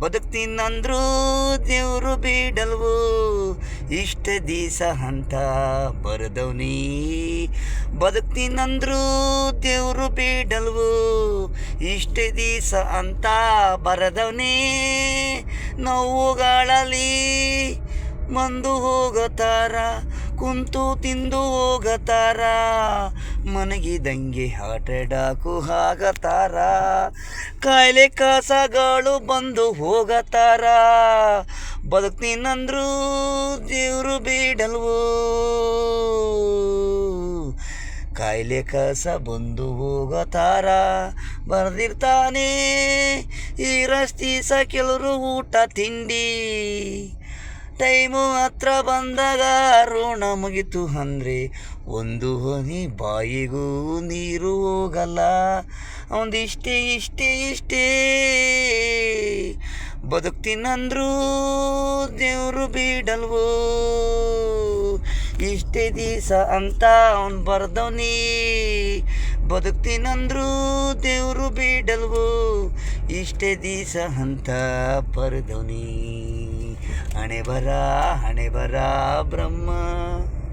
ಬದುಕ್ತೀನಂದ್ರು ದೇವ್ರು ಬಿಡಲ್ವು? ಇಷ್ಟ ದಿವಸ ಅಂತ ಬರದವ್ನಿ ಬದುಕ್ತೀನಂದ್ರೂ ದೇವ್ರು ಬಿಡಲ್ವು? ಇಷ್ಟ ದಿವಸ ಅಂತ ಬರದವ್ನಿ ನೋವುಗಳಲ್ಲಿ ಬಂದು ಹೋಗತಾರ, ಕುಂತು ತಿಂದು ಹೋಗತಾರ. ಮನಗಿದಂಗೆ ಹಾರ್ಟ್ ಅಟ್ಯಾಕು ಕಾಯಿಲೆ ಕಾಸಗಳು ಬಂದು ಹೋಗತಾರ. ಬದುಕ್ತೀನಂದ್ರು ದೇವ್ರು ಬೀಡಲ್ವು. ಕಾಯಿಲೆ ಕಸ ಬಂದು ಹೋಗತಾರ. ಬರೆದಿರ್ತಾನೆ ಈ ರಸ್ತೀಸ ಕೆಲವರು ಊಟ ತಿಂಡಿ. ಟೈಮು ಹತ್ರ ಬಂದಾಗ ಋಣ ಮುಗಿತು ಅಂದ್ರೆ ಒಂದು ಹನಿ ಬಾಯಿಗೂ ನೀರು ಹೋಗಲ್ಲ. ಒಂದಿಷ್ಟೇ ಇಷ್ಟೇ ಇಷ್ಟೇ. ಬದುಕ್ತೀನಂದ್ರೂ ದೇವರು ಬಿಡಲ್ವೋ? ಇಷ್ಟೇ ದಿವಸ ಅಂತ ಅವನು ಬರ್ದವನಿ. ಬದುಕ್ತೀನಂದ್ರೂ ದೇವರು ಬೀಡಲ್ವೋ? ಇಷ್ಟೇ ದಿವಸ ಅಂತ ಬರ್ದವ್ನಿ. அனைவரா அனைவரா பிரம்மா.